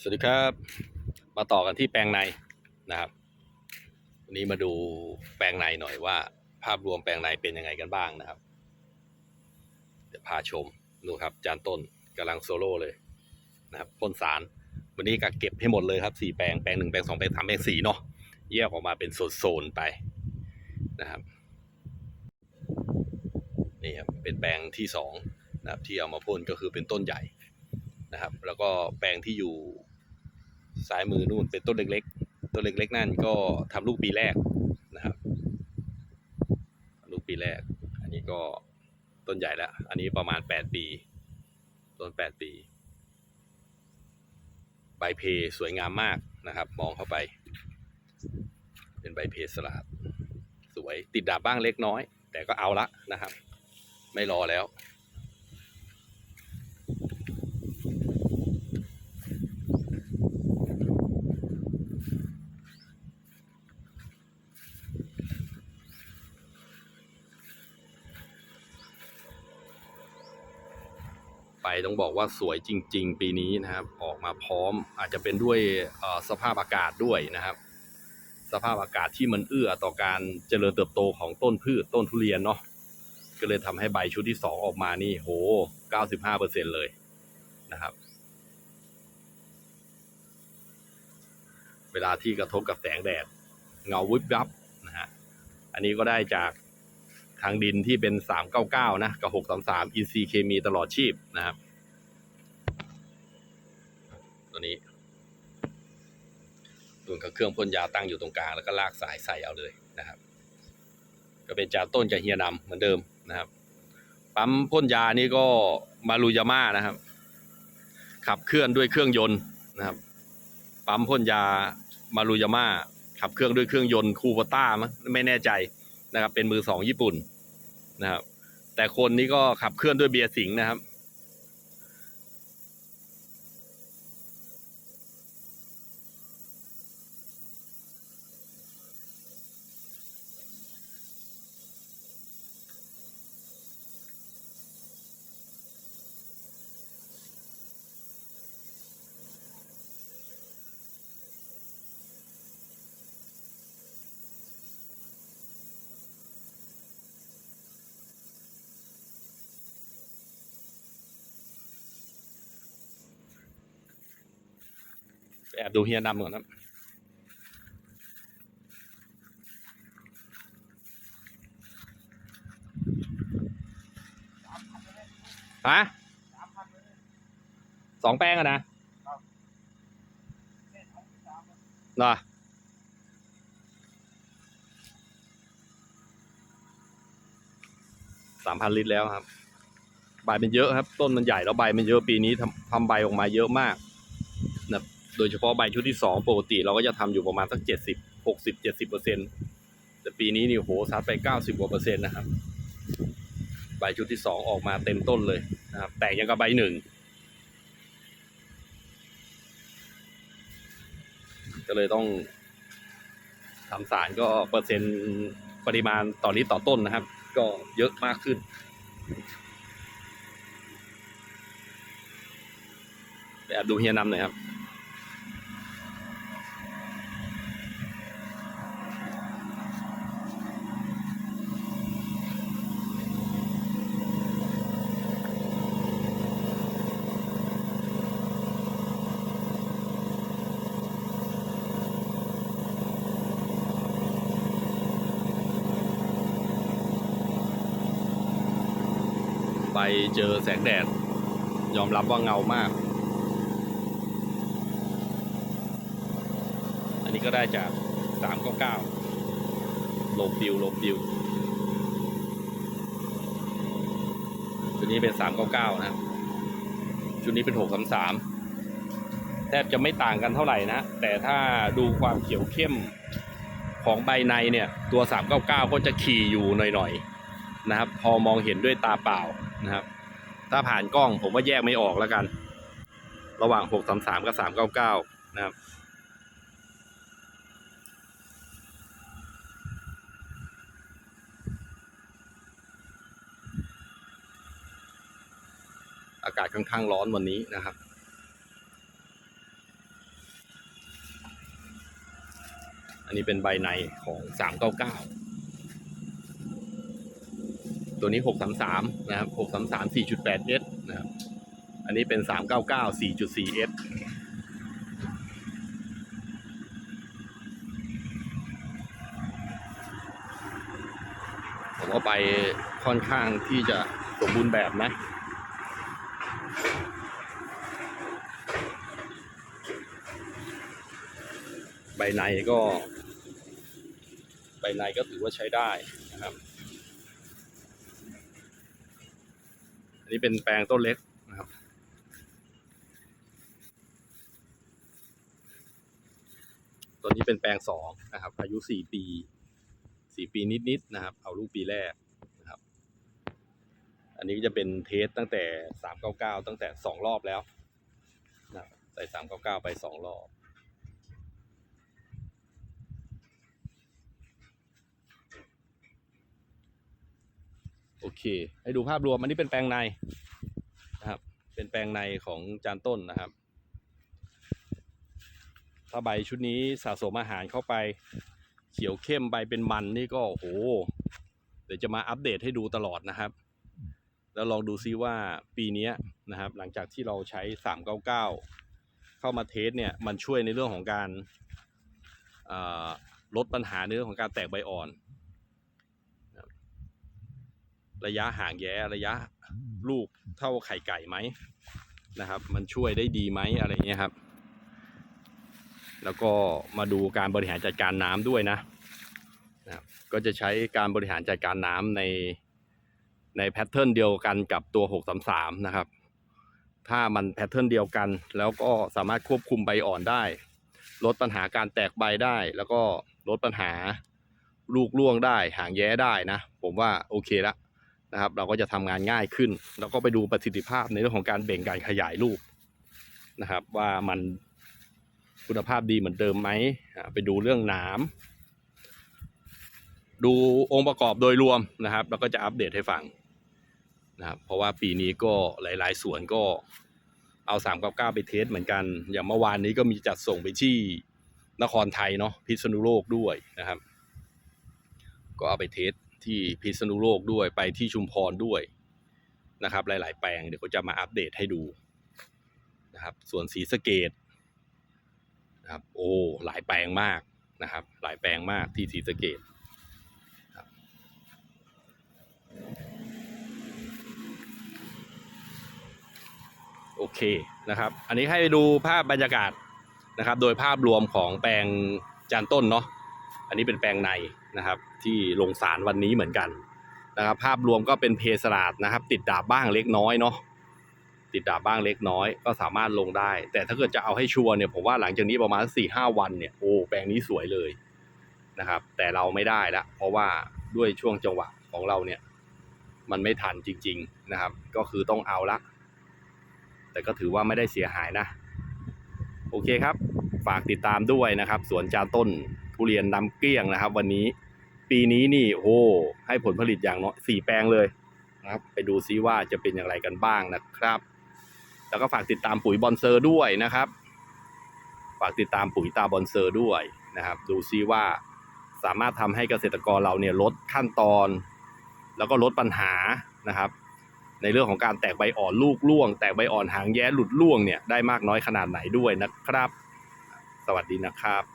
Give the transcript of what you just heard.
สวัสดีครับ มาต่อกันที่แปลงในนะครับ วันนี้มาดูแปลงในหน่อยว่า ภาพรวมแปลงในเป็นยังไงกันบ้างนะครับ เดี๋ยวพาชมดูครับ จานต้นกำลังโซโล่เลยนะครับพ่นสาร วันนี้ก็เก็บให้หมดเลยครับสี่แปลงแปลงหนึ่งแปลงสองแปลงสามแปลงสี่เนาะแยกออกมาเป็นโซนๆไปนะครับนี่ครับเป็นแปลงที่สองนะครับที่เอามาพ่นก็คือเป็นต้นใหญ่ นะครับ แล้วก็แปลงที่อยู่ซ้ายมือนู่นเป็นต้นเล็กๆ ต้นเล็กๆ นั่นก็ทำลูกปีแรกนะครับลูกปีแรก อันนี้ก็ต้นใหญ่แล้ว อันนี้ประมาณ 8 ปี ต้น 8 ปี ใบเพสวยงามมากนะครับ มองเข้าไป เป็นใบเพสลัดสวยติดดาบบ้างเล็กน้อย แต่ก็เอาละนะครับ ไม่รอแล้ว ไปต้องบอกว่าสวยจริง ๆ ปีนี้นะครับ ออกมาพร้อมอาจจะเป็นด้วยสภาพอากาศด้วยนะครับ สภาพอากาศที่มันเอื้อต่อการเจริญเติบโตของต้นพืชต้นทุเรียนเนาะก็เลยทำให้ใบชุดที่สองออกมานี่โห95%เลยนะครับ เวลาที่กระทบกับแสงแดด เงาวิบวับนะฮะอันนี้ก็ได้จาก ทางดินที่เป็น 399 นะ กับ 633อินซีเคมีตลอดชีพนะครับ ตัวนี้ส่วนกับเครื่องพ่นยาตั้งอยู่ตรงกลาง แล้วก็ลากสายใส่เอาเลยนะครับ ก็เป็นจากต้นจากเฮียนำเหมือนเดิมนะครับ ปั๊มพ่นยานี่ก็มารุยาม่านะครับ ขับเคลื่อนด้วยเครื่องยนต์นะครับ ปั๊มพ่นยามารุยาม่าขับเครื่องด้วยเครื่องยนต์คูโบต้ามั้งไม่แน่ใจ นะครับ เป็นมือสองญี่ปุ่นนะครับ แต่คนนี้ก็ขับเคลื่อนด้วยเบียร์สิงห์นะครับ แอบดูเฮียนำก่อนนะฮะสองแป้งอะนะเหรอสามพันลิตรแล้วครับ ใบมันเยอะครับ ต้นมันใหญ่แล้วใบมันเยอะปีนี้ทำทำใบออกมาเยอะมาก โดยเฉพาะใบชุดที่สองปกติเราก็จะทำอยู่ประมาณสักเจ็ดสิบหกสิบเจ็ดสิบเปอร์เซ็นต์แต่ปีนี้นี่โหซัดไปเก้าสิบกว่าเปอร์เซ็นต์นะครับใบชุดที่สองออกมาเต็มต้นเลยนะครับแตกยังกับใบหนึ่งก็เลยต้องทำสารก็เปอร์เซ็นต์ปริมาณต่อลิตรต่อต้นนะครับ ก็เยอะมากขึ้นแอบดูเฮียนำหน่อยครับ เจอแสงแดด ยอมรับว่าเงามาก อันนี้ก็ได้จาก 399 ลมดิวลมดิวชุดนี้เป็น 399 นะ ชุดนี้เป็น 633 แทบจะไม่ต่างกันเท่าไหร่นะ แต่ถ้าดูความเขียวเข้มของใบในเนี่ย ตัว 399 ก็จะขี่อยู่หน่อยๆ นะครับ พอมองเห็นด้วยตาเปล่านะครับ ถ้าผ่านกล้องผมว่าแยกไม่ออกแล้วกัน ระหว่าง 633 กับ 399 นะครับอากาศค่อนข้างร้อนวันนี้นะครับ อันนี้เป็นใบในของ 399 ตัวนี้หกสามสามนะครับหกสามสามสี่จุดแปดเอสนะครับ อันนี้เป็นสามเก้าเก้าสี่จุดสี่เอสผมว่าไปค่อนข้างที่จะสมบูรณ์แบบนะใบในก็ใบในก็ถือว่าใช้ได้ อันนี้เป็นแปลงต้นเล็กนะครับ ตัวนี้เป็นแปลงสองนะครับ อายุสี่ปี สี่ปีนิดๆนะครับ เอาลูกปีแรกนะครับ อันนี้ก็จะเป็นเทสตั้งแต่สามเก้าเก้าตั้งแต่สองรอบแล้วนะใส่สามเก้าเก้าไปสองรอบ โอเค ให้ดูภาพรวมอันนี้เป็นแปลงในนะครับ เป็นแปลงในของจานต้นนะครับถ้าใบชุดนี้สะสมอาหารเข้าไปเขียวเข้มใบเป็นมันนี่ก็โอ้โห เดี๋ยวจะมาอัปเดตให้ดูตลอดนะครับ แล้วลองดูซิว่าปีนี้นะครับ หลังจากที่เราใช้ 399 เข้ามาเทสเนี่ยมันช่วยในเรื่องของการลดปัญหาในเรื่องของการแตกใบอ่อน ระยะห่างแย้ระยะลูกเท่าไข่ไก่ไหมนะครับ มันช่วยได้ดีไหมอะไรเงี้ยครับ แล้วก็มาดูการบริหารจัดการน้ำด้วยนะนะครับก็จะใช้การบริหารจัดการน้ำในในแพทเทิร์นเดียวกันกับตัว633นะครับ ถ้ามันแพทเทิร์นเดียวกัน แล้วก็สามารถควบคุมใบอ่อนได้ ลดปัญหาการแตกใบได้ แล้วก็ลดปัญหาลูกร่วงได้ หางแย้ได้นะ ผมว่าโอเคละ นะครับ เราก็จะทำงานง่ายขึ้น แล้วก็ไปดูประสิทธิภาพในเรื่องของการเบ่งการขยายลูกนะครับ ว่ามันคุณภาพดีเหมือนเดิมไหมไปดูเรื่องหนาดูองค์ประกอบโดยรวมนะครับ แล้วก็จะอัปเดตให้ฟังนะครับ เพราะว่าปีนี้ก็หลาย ๆ ส่วนก็เอา3กับ9ไปเทสเหมือนกัน อย่างเมื่อวานนี้ก็มีจัดส่งไปที่นครไทยเนาะพิษณุโลกด้วยนะครับ ก็เอาไปเทส ที่พิษณุโลกด้วยไปที่ชุมพรด้วยนะครับ หลาย ๆ แปลงเดี๋ยวเขาจะมาอัปเดตให้ดูนะครับส่วนสีสเกตนะครับโอ้หลายแปลงมากนะครับ หลายแปลงมากที่สีสเกตโอเคนะครับ อันนี้ให้ดูภาพบรรยากาศนะครับ โดยภาพรวมของแปลงจานต้นเนาะ อันนี้เป็นแปลงใน นะครับ ที่ลงสารวันนี้เหมือนกันนะครับ ภาพรวมก็เป็นเพสลาดนะครับ ติดดาบบ้างเล็กน้อยเนาะติดดาบบ้างเล็กน้อยก็สามารถลงได้ แต่ถ้าเกิดจะเอาให้ชัวร์เนี่ยผมว่าหลังจากนี้ประมาณสี่ห้าวันเนี่ยโอ้แปลงนี้สวยเลยนะครับ แต่เราไม่ได้ละเพราะว่าด้วยช่วงจังหวะของเราเนี่ย มันไม่ทันจริง ๆนะครับ ก็คือต้องเอาละ แต่ก็ถือว่าไม่ได้เสียหายนะ โอเคครับ ฝากติดตามด้วยนะครับ สวนจานต้นทุเรียนน้ำเกลี้ยงนะครับ วันนี้ ปีนี้นี่โอ้ให้ผลผลิตอย่างน้อยสี่แปลงเลยนะครับ ไปดูซิว่าจะเป็นอย่างไรกันบ้างนะครับ แล้วก็ฝากติดตามปุ๋ยบอนเซอร์ด้วยนะครับ ฝากติดตามปุ๋ยตาบอนเซอร์ด้วยนะครับ ดูซิว่าสามารถทำให้เกษตรกรเราเนี่ยลดขั้นตอน แล้วก็ลดปัญหานะครับ ในเรื่องของการแตกใบอ่อนลูกร่วง แตกใบอ่อนหางแย้หลุดร่วงเนี่ยได้มากน้อยขนาดไหนด้วยนะครับ สวัสดีนะครับ